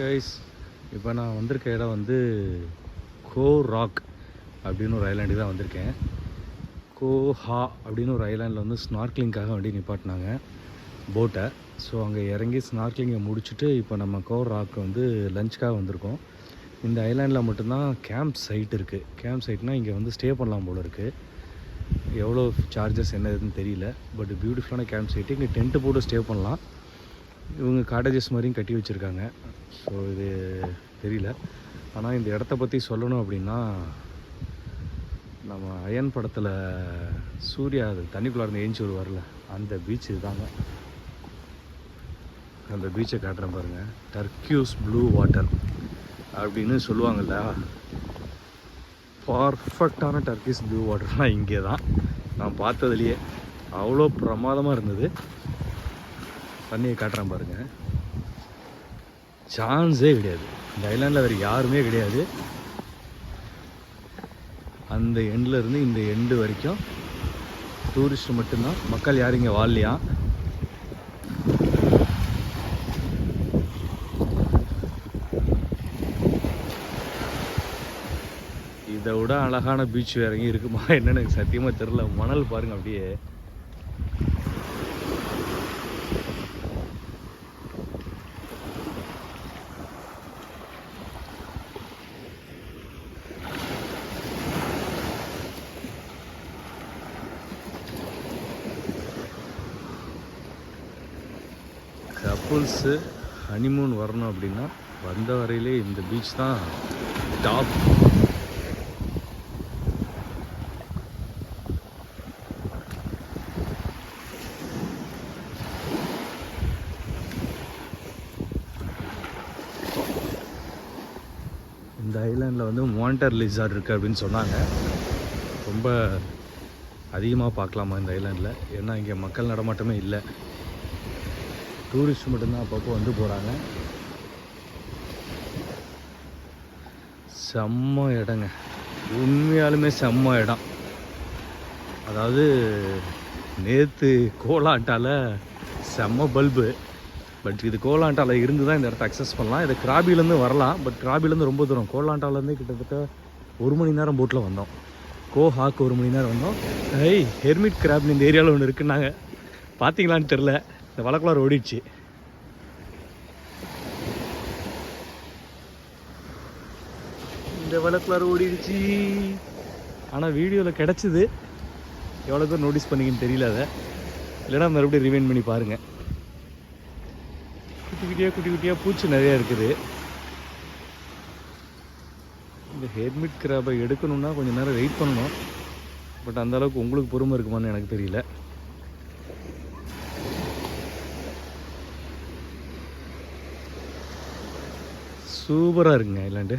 Guys இப்போ நான் வந்திருக்க இடம் வந்து கோ ராக் அப்படின்னு ஒரு ஐலாண்டு தான் வந்திருக்கேன். கோஹா அப்படின்னு ஒரு ஐலாண்டில் வந்து ஸ்னார்க்லிங்காக வண்டி நிப்பாட்டினாங்க. போட்டை ஸோ அங்கே இறங்கி ஸ்னார்க்லிங்கை முடிச்சுட்டு இப்போ நம்ம கோ ராக் வந்து லஞ்சுக்காக வந்திருக்கோம். இந்த ஐலாண்டில் மட்டும்தான் கேம்ப் சைட் இருக்குது கேம்ப் சைட்னால் இங்கே வந்து ஸ்டே பண்ணலாம் போல் இருக்குது எவ்வளோ சார்ஜஸ் என்ன இதுன்னு தெரியல. பட் பியூட்டிஃபுல்லான கேம்ப் சைட்டு இங்கே டென்ட்டு போட்டு ஸ்டே பண்ணலாம். இவங்க காட்டேஜஸ் மாதிரியும் கட்டி வச்சுருக்காங்க. ஸோ இது தெரியல. ஆனால் இந்த இடத்த பற்றி சொல்லணும் அப்படின்னா நம்ம அயன் படத்தில் சூர்யா அது தண்ணிக்குள்ளே இருந்து ஏஞ்சி வருவார்ல அந்த பீச் இதுதாங்க. அந்த பீச்சை காட்டுறேன் பாருங்கள் டர்க்யூஸ் ப்ளூ வாட்டர் அப்படின்னு சொல்லுவாங்கல்ல. பர்ஃபெக்டான டர்க்கிஸ் ப்ளூ வாட்டர்லாம் இங்கே தான் நான் பார்த்ததுலையே அவ்வளோ பிரமாதமாக இருந்தது. தண்ணியை காட்டுறேன் பாருங்கள் சான்ஸே கிடையாது. இந்த ஐலாண்டில் வேறு யாருமே கிடையாது. அந்த எண்டில் இருந்து இந்த எண்டு வரைக்கும் டூரிஸ்ட் மட்டும்தான். மக்கள் யாரும் இங்கே வாழலையா? இதை விட அழகான பீச் வேற எங்கேயும் இருக்குமா? என்னன்னு எனக்கு சத்தியமாக தெரில மணல் பாருங்க அப்படியே. கப்புள்ஸு ஹனிமூன் வரணும் அப்படின்னா வந்த வரையிலே இந்த பீச் தான் டாப் இந்த ஐலாண்டில் வந்து மானிட்டர் லிசார்ட் இருக்குது அப்படின்னு சொன்னாங்க. ரொம்ப அதிகமாக பார்க்கலாமா இந்த ஐலாண்டில்? ஏன்னா இங்கே மக்கள் நடமாட்டமே இல்லை. டூரிஸ்ட் மட்டும்தான் அப்பப்போ வந்து போகிறாங்க செம்ம இடங்க. உண்மையாலுமே செம்ம இடம். அதாவது நேற்று கோலாட்டால் செம்ம பல்பு. பட் இது கோலாண்டால இருந்து தான் இந்த இடத்த அக்சஸ் பண்ணலாம். இது கிராபிலேருந்து வரலாம். பட் கிராபிலேருந்து ரொம்ப தூரம். கோலாண்டாலேருந்து கிட்டத்தட்ட ஒரு மணி நேரம் போட்டில் வந்தோம். கோஹாக் ஒரு மணி நேரம் வந்தோம். ஐய் ஹெர்மிட் கிராப்னு இந்த ஏரியாவில் ஒன்று இருக்குன்னாங்க. பார்த்தீங்களான்னு தெரில இந்த வழக்குலார் ஓடிடுச்சு. இந்த வழக்குலார் ஓடிடுச்சு. ஆனால் வீடியோவில் கிடச்சிது. எவ்வளோ பேர் நோட்டீஸ் பண்ணிங்கன்னு தெரியல அதை. இல்லைன்னா மறுபடியும் ரிவைன் பண்ணி பாருங்கள் குட்டியாக குட்டி குட்டியாக பூச்சி நிறையா இருக்குது. இந்த ஹெர்மிட் கிராபை எடுக்கணும்னா கொஞ்சம் நேரம் வெயிட் பண்ணணும். பட் அந்த அளவுக்கு உங்களுக்கு பொறுமை இருக்குமான்னு எனக்கு தெரியல. சூப்பராக இருக்குங்க இல்லாண்டு.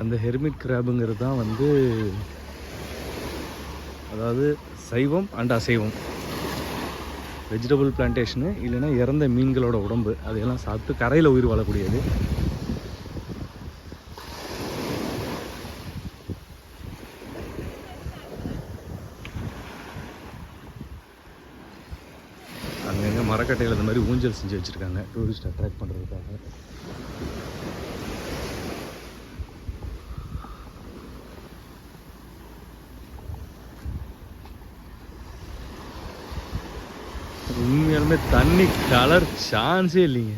அந்த ஹெர்மிட் கிராபுங்கிறது தான் வந்து அதாவது சைவம் அண்ட் அசைவம். வெஜிடபிள் பிளான்டேஷனு இல்லைன்னா இறந்த மீன்களோட உடம்பு அதையெல்லாம் சாப்பிட்டு கரையில் உயிர் வாழக்கூடியது. அங்கங்கே மரக்கட்டையில் இந்த மாதிரி ஊஞ்சல் செஞ்சு வச்சுருக்காங்க. டூரிஸ்ட் அட்ராக்ட் பண்ணுறதுக்காக உண்மையாலுமே தண்ணி கலர் சான்ஸே இல்லைங்க.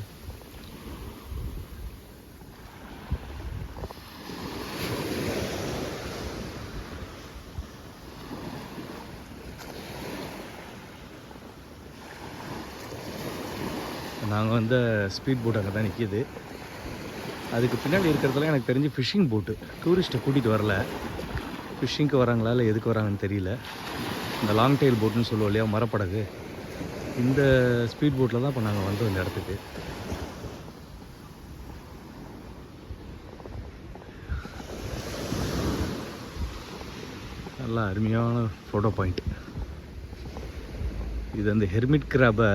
நாங்கள் வந்த ஸ்பீட் போட் அங்கே தான் நிற்கிது அதுக்கு பின்னாடி இருக்கிறதுல எனக்கு தெரிஞ்சு ஃபிஷ்ஷிங் போட்டு டூரிஸ்ட்டை கூட்டிகிட்டு வரல. ஃபிஷ்ஷிங்க்கு வராங்களா இல்லை எதுக்கு வராங்கன்னு தெரியல. இந்த லாங் டெயில் போட்டுன்னு சொல்லுவோம் இல்லையா மரப்படகு. இந்த ஸ்பீட் போட்டில் தான் இப்போ நாங்கள் வந்தோம் இந்த இடத்துக்கு. நல்லா அருமையான ஃபோட்டோ பாயிண்ட் இது அந்த ஹெர்மிட் கிராபை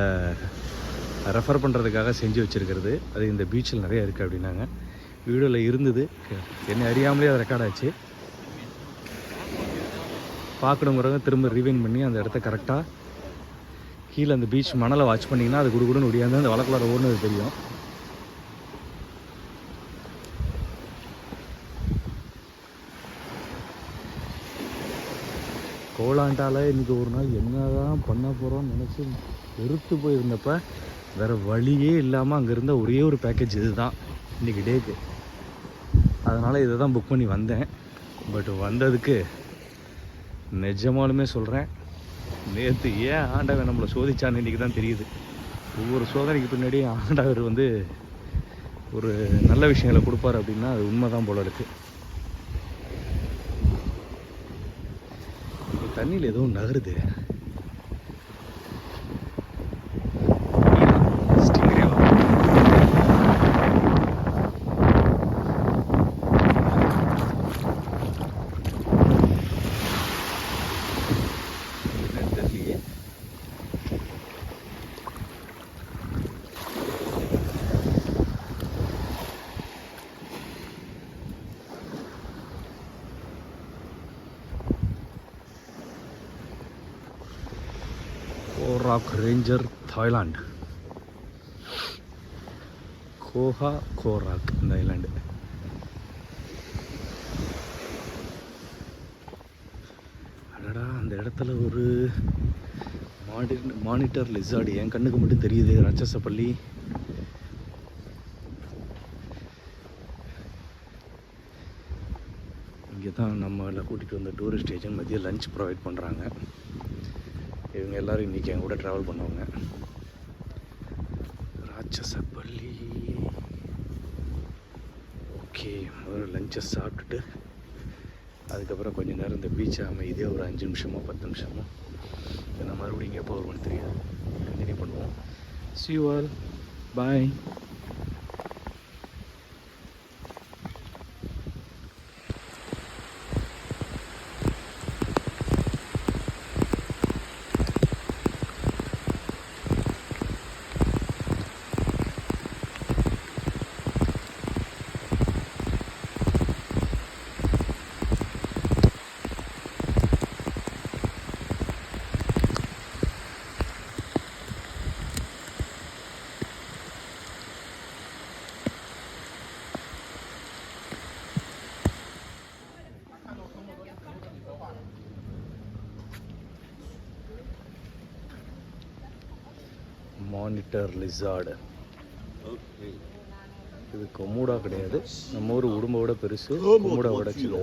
ரெஃபர் பண்ணுறதுக்காக செஞ்சு வச்சுருக்கிறது. அது இந்த பீச்சில் நிறையா இருக்குது அப்படின்னாங்க. வீடியோவில் இருந்தது. என்னை அறியாமலே அது ரெக்கார்ட் ஆச்சு. பார்க்கணுங்கிறவங்க திரும்ப ரிவைன் பண்ணி அந்த இடத்த கரெக்டாக கீழே அந்த பீச் மணலை வாட்ச் பண்ணிங்கன்னா அது குடுகுடுன்னு ஒடியாந்து அந்த வழக்கலர் ஓடுனது தெரியும். கோலாண்டால இன்னைக்கு ஒரு நாள் என்னதான் பண்ண போகிறோம்னு நினச்சி வெறுத்து போயிருந்தப்ப வேறு வழியே இல்லாமல் அங்கே இருந்த ஒரே ஒரு பேக்கேஜ் இதுதான். இன்னைக்கு டேக்கு அதனால் இதை தான் புக் பண்ணி வந்தேன். பட் வந்ததுக்கு நிஜமாலுமே சொல்கிறேன் நேற்று ஏன் ஆண்டவன் நம்மளை சோதிச்சான்னு இன்றைக்கி தான் தெரியுது. ஒவ்வொரு சோதனைக்கு பின்னாடியும் ஆண்டவர் வந்து ஒரு நல்ல விஷயங்களை கொடுப்பாரு அப்படின்னா அது உண்மை தான் போல இருக்குது தண்ணியில் எதுவும் நகருது ஸ்டிங்கரேவா? என்னன்னு தெரியலையே கோராக் ரேஞ்சர் தாய்லாண்ட் கோஹா கோராக் இந்த ஐலாண்டு அடடா அந்த இடத்துல ஒரு மாடி மானிட்டர் லிசார்டு என் கண்ணுக்கு மட்டும் தெரியுது ராட்சசப்பள்ளி இங்கே தான் நம்மளை கூட்டிகிட்டு வந்த டூரிஸ்ட் ஏஜென்ட் மதியம் லஞ்ச் ப்ரொவைட் பண்ணுறாங்க இவங்க எல்லோரும் இன்றைக்கி என் கூட ட்ராவல் பண்ணுவாங்க. ராட்சசப்பள்ளி ஓகே முதல்ல லஞ்சை சாப்பிட்டுட்டு அதுக்கப்புறம் கொஞ்சம் நேரம் இந்த பீச்சை அமைதியாக ஒரு அஞ்சு நிமிஷமோ பத்து நிமிஷமோ நான் மறுபடியும் இங்கே எப்போ வருவோம்னு தெரியாது. கண்டினியூ பண்ணுவோம். See you all bye monitor lizard இது கொமூடா கிடையாது. நம்ம ஊர் உடும்போட பெருசு. கொமூடாவோட சின்ன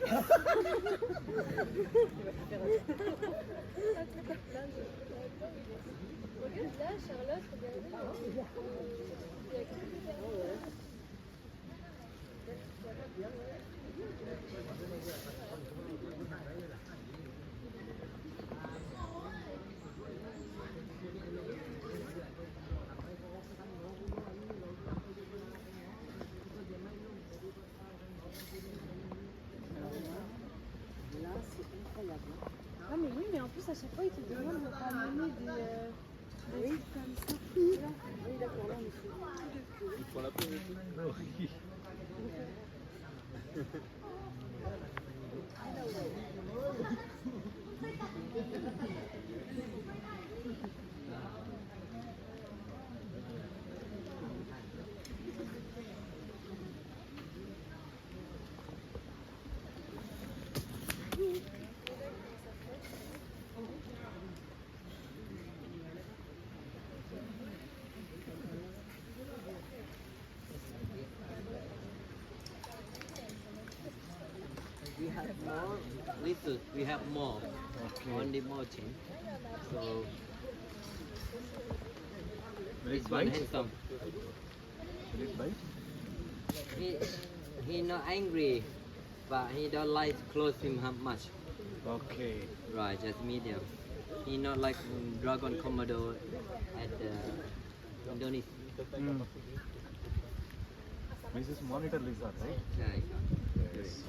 Regarde là, Charlotte, regardez. Chaque fois ils te demandent de ramener des, euh, des trucs comme ça. Oui, d'accord, là on est sur We have more little. We have more. Only more. So Will this one bite? handsome. Will it bite? He he not angry, but he don't like close him up much. Okay. Right, just medium. He not like dragon komodo at the Indonesia. Mm. This is monitor lizard, right? Right. Yes.